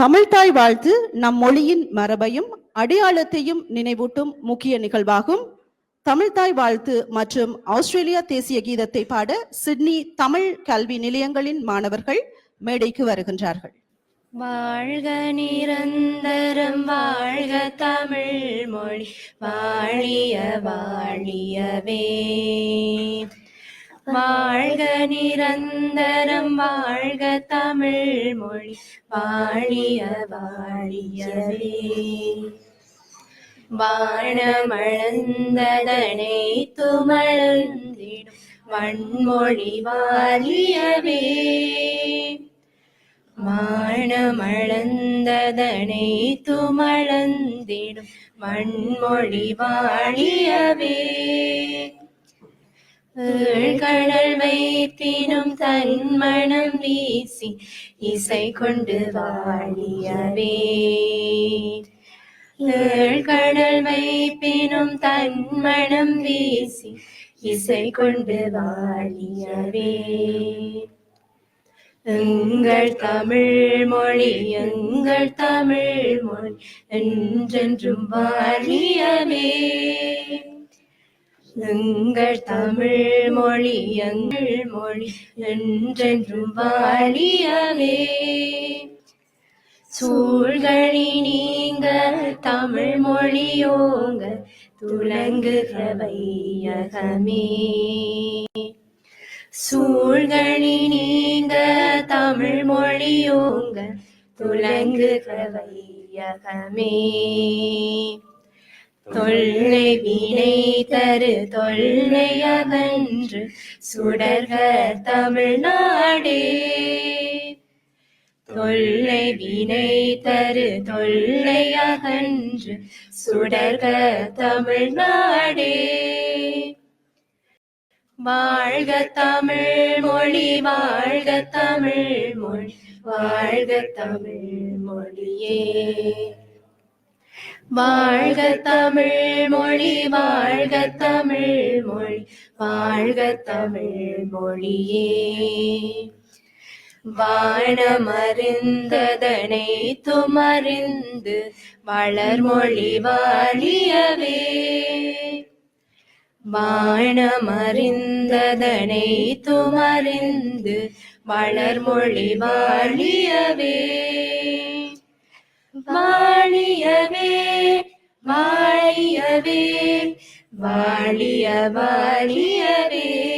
தமிழ்தாய் வாழ்த்து நம் மொழியின் மரபையும் அடையாளத்தையும் நினைவூட்டும் முக்கிய நிகழ்வாகும். தமிழ்தாய் வாழ்த்து மற்றும் ஆஸ்திரேலியா தேசிய கீதத்தை பாட சிட்னி தமிழ் கல்வி நிலையங்களின் மாணவர்கள் மேடைக்கு வருகின்றார்கள். வாழ்க நிரந்தரம் வாழ்க தமிழ் மொழி வாழிய வாழியவே. வாழ்க நிரந்தரம் வாழ்க தமிழ் மொழி வாழிய வாழியவே. வானமளந்ததனை துமழ்ந்திடும் வன்மொழி வாழியவே. மானமளந்ததனை துமழந்திடும் மண்மொழி வாழியவே. கடல் வைத்தினும் தன்மணம் வீசி இசை கொண்டு வாழியவே. கடல் வைப்பினும் தன்மணம் வீசி இசை கொண்டு வாழியவே. எங்கள் தமிழ் மொழி எங்கள் தமிழ் மொழி என்றென்றும் வாழியவே. எங்கள் தமிழ் மொழி எங்கள் மொழி என்றென்றும் வாழியவே சூழ்களி நீங்க தமிழ் மொழியோங்க துலங்குக வையகமே சூழ்கழி நீங்க தமிழ் மொழியோங்க துலங்குக வையகமே தொல்லை வினை தரு தொல்லையகன்று சுடர்க தமிழ்நாடே. தொல்லை வினை தரு தொல்லையகன்று சுடர்க தமிழ்நாடே. வாழ்க தமிழ் மொழி வாழ்க தமிழ் மொழி வாழ்க தமிழ் மொழியே வாழ்க தமிழ் மொழி வாழ்க தமிழ் மொழி வாழ்க தமிழ் மொழியே. வானமறிந்ததனை துமறிந்து வளர்மொழி வாழியவே. வானமறிந்ததனை துமறிந்து வளர்மொழி வாழியவே. வாழியவே. வாழியவே வாழிய வாழியவே.